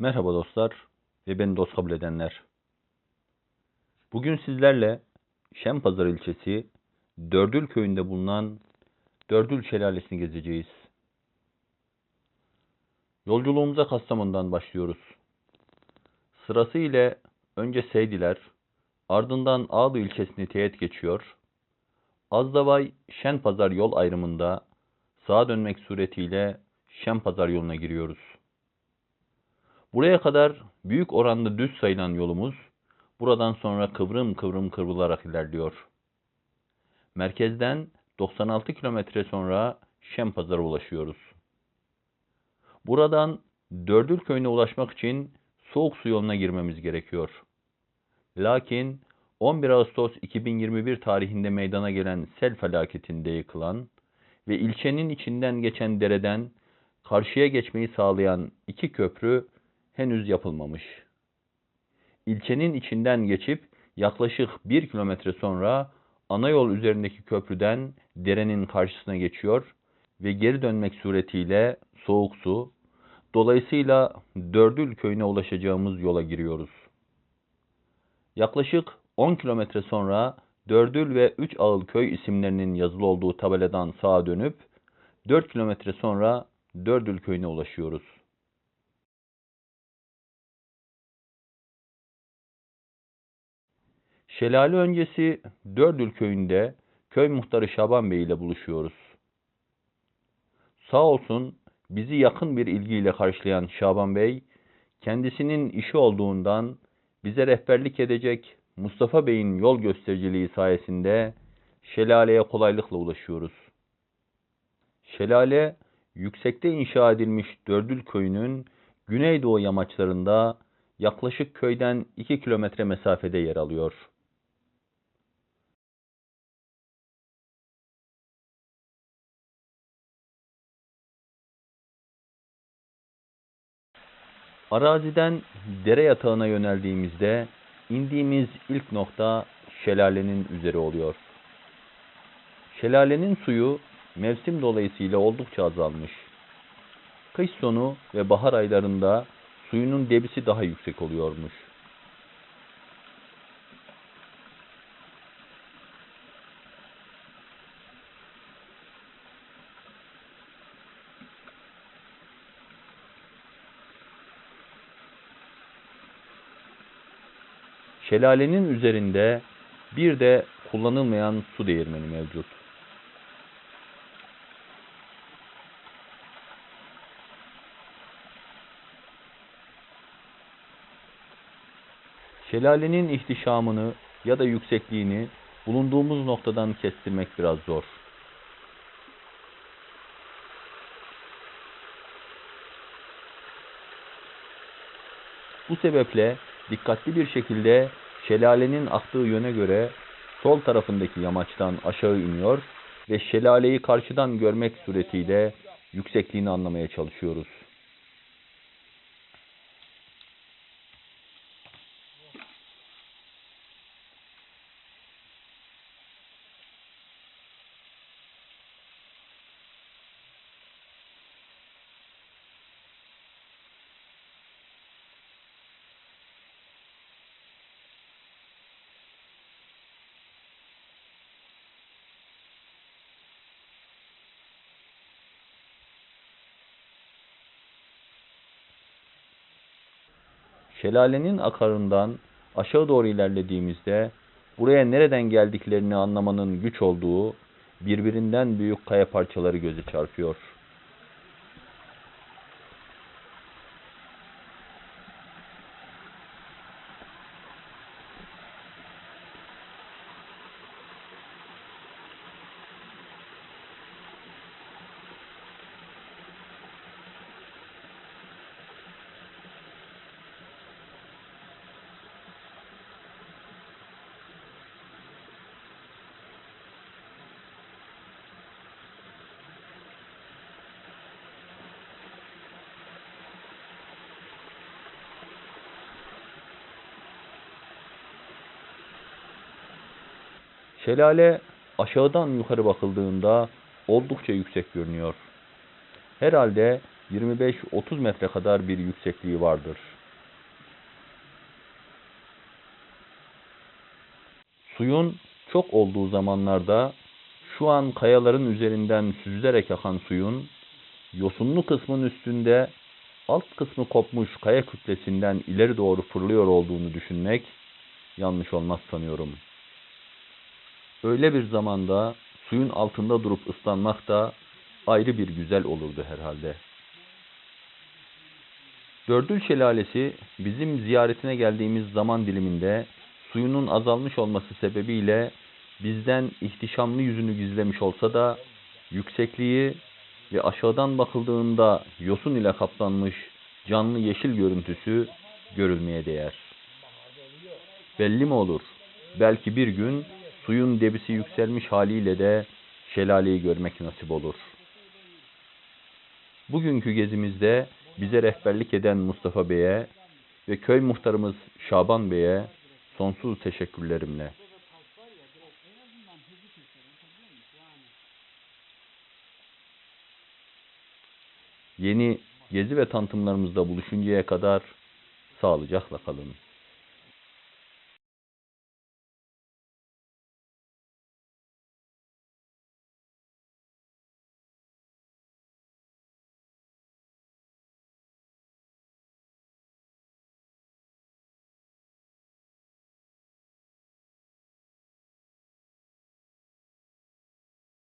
Merhaba dostlar ve beni dost kabul edenler. Bugün sizlerle Şempazar ilçesi Dördül köyünde bulunan Dördül Şelalesi'ni gezeceğiz. Yolculuğumuza Kastamonu'dan başlıyoruz. Sırası ile önce Seydiler, ardından Ağlı ilçesini teğet geçiyor. Azdavay Şenpazar yol ayrımında sağa dönmek suretiyle Şenpazar yoluna giriyoruz. Buraya kadar büyük oranda düz sayılan yolumuz buradan sonra kıvrım kıvrım kıvrılarak ilerliyor. Merkezden 96 kilometre sonra Şempazar'a ulaşıyoruz. Buradan Dördül köyüne ulaşmak için soğuk su yoluna girmemiz gerekiyor. Lakin 11 Ağustos 2021 tarihinde meydana gelen sel felaketinde yıkılan ve ilçenin içinden geçen dereden karşıya geçmeyi sağlayan iki köprü henüz yapılmamış. İlçenin içinden geçip yaklaşık bir kilometre sonra ana yol üzerindeki köprüden derenin karşısına geçiyor ve geri dönmek suretiyle soğuk su, dolayısıyla Dördül köyüne ulaşacağımız yola giriyoruz. Yaklaşık 10 kilometre sonra Dördül ve Üç Ağıl köy isimlerinin yazılı olduğu tabeladan sağa dönüp 4 kilometre sonra Dördül köyüne ulaşıyoruz. Şelale öncesi Dördül köyünde köy muhtarı Şaban Bey ile buluşuyoruz. Sağ olsun bizi yakın bir ilgiyle karşılayan Şaban Bey, kendisinin işi olduğundan bize rehberlik edecek Mustafa Bey'in yol göstericiliği sayesinde şelaleye kolaylıkla ulaşıyoruz. Şelale, yüksekte inşa edilmiş Dördül köyünün güneydoğu yamaçlarında yaklaşık köyden 2 kilometre mesafede yer alıyor. Araziden dere yatağına yöneldiğimizde indiğimiz ilk nokta şelalenin üzeri oluyor. Şelalenin suyu mevsim dolayısıyla oldukça azalmış. Kış sonu ve bahar aylarında suyunun debisi daha yüksek oluyormuş. Şelalenin üzerinde bir de kullanılmayan su değirmeni mevcut. Şelalenin ihtişamını ya da yüksekliğini bulunduğumuz noktadan kestirmek biraz zor. Bu sebeple dikkatli bir şekilde şelalenin aktığı yöne göre sol tarafındaki yamaçtan aşağı iniyor ve şelaleyi karşıdan görmek suretiyle yüksekliğini anlamaya çalışıyoruz. Şelalenin akarından aşağı doğru ilerlediğimizde buraya nereden geldiklerini anlamanın güç olduğu birbirinden büyük kaya parçaları göze çarpıyor. Şelale aşağıdan yukarı bakıldığında oldukça yüksek görünüyor. Herhalde 25-30 metre kadar bir yüksekliği vardır. Suyun çok olduğu zamanlarda şu an kayaların üzerinden süzülerek akan suyun yosunlu kısmın üstünde alt kısmı kopmuş kaya kütlesinden ileri doğru fırlıyor olduğunu düşünmek yanlış olmaz sanıyorum. Öyle bir zamanda suyun altında durup ıslanmak da ayrı bir güzel olurdu herhalde. Dördül Şelalesi bizim ziyaretine geldiğimiz zaman diliminde suyunun azalmış olması sebebiyle bizden ihtişamlı yüzünü gizlemiş olsa da yüksekliği ve aşağıdan bakıldığında yosun ile kaplanmış canlı yeşil görüntüsü görülmeye değer. Belli mi olur? Belki bir gün suyun debisi yükselmiş haliyle de şelaleyi görmek nasip olur. Bugünkü gezimizde bize rehberlik eden Mustafa Bey'e ve köy muhtarımız Şaban Bey'e sonsuz teşekkürlerimle. Yeni gezi ve tanıtımlarımızda buluşuncaya kadar sağlıcakla kalın.